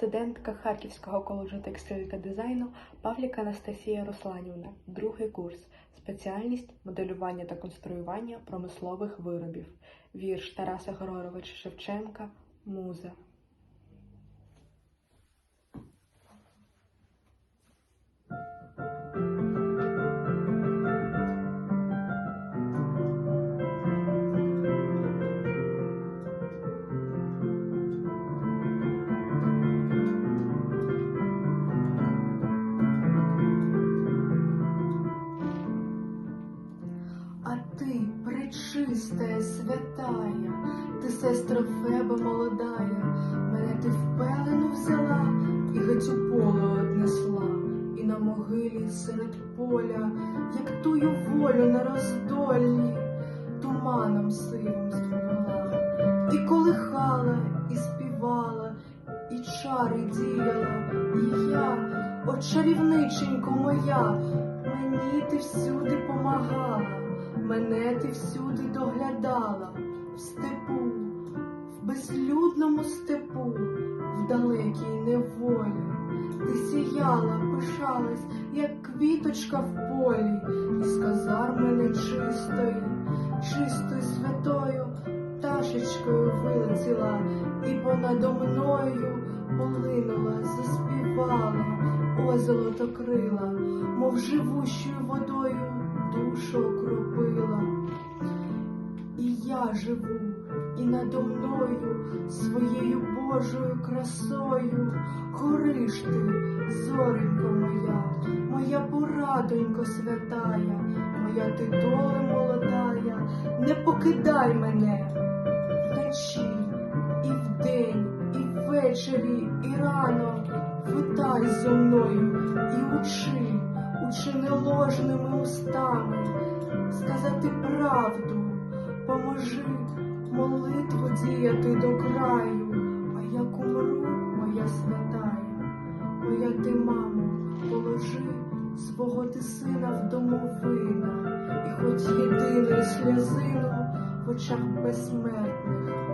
студентка Харківського коледжу текстилю та дизайну Павлік Анастасія Русланівна, другий курс, спеціальність моделювання та конструювання промислових виробів, вірш Тараса Григоровича Шевченка, Муза. Пречистая, святая, ти сестра Феба молодая, мене ти в пелену взяла і геть поле однесла, і на могилі серед поля, як тую волю на роздольні, туманом сивим звела, і колихала, і співала, і чари діяла, і я, о чарівниченько моя, мені ти всюди помагала. Мене ти всюди доглядала в степу, в безлюдному степу, в далекій неволі. Ти сіяла, пишалась, як квіточка в полі, і з казар мене чистої, чистою святою пташечкою вилетіла, і понадо мною полинула, заспівала, о золотокрила, мов живущою водою живу, і надо мною своєю Божою красою. Гориш ти, зоренько моя, моя порадонько святая, моя ти доле молодая, не покидай мене вночі, і вдень, і ввечері, і рано. Витай зо мною і учи, учи неложними устами, сказати правду, поможи молитву діяти до краю, а як умру, моя святая, моя ти, мамо, положи свого ти сина в домовина, і хоч єдину сльозину в очах безсмертних.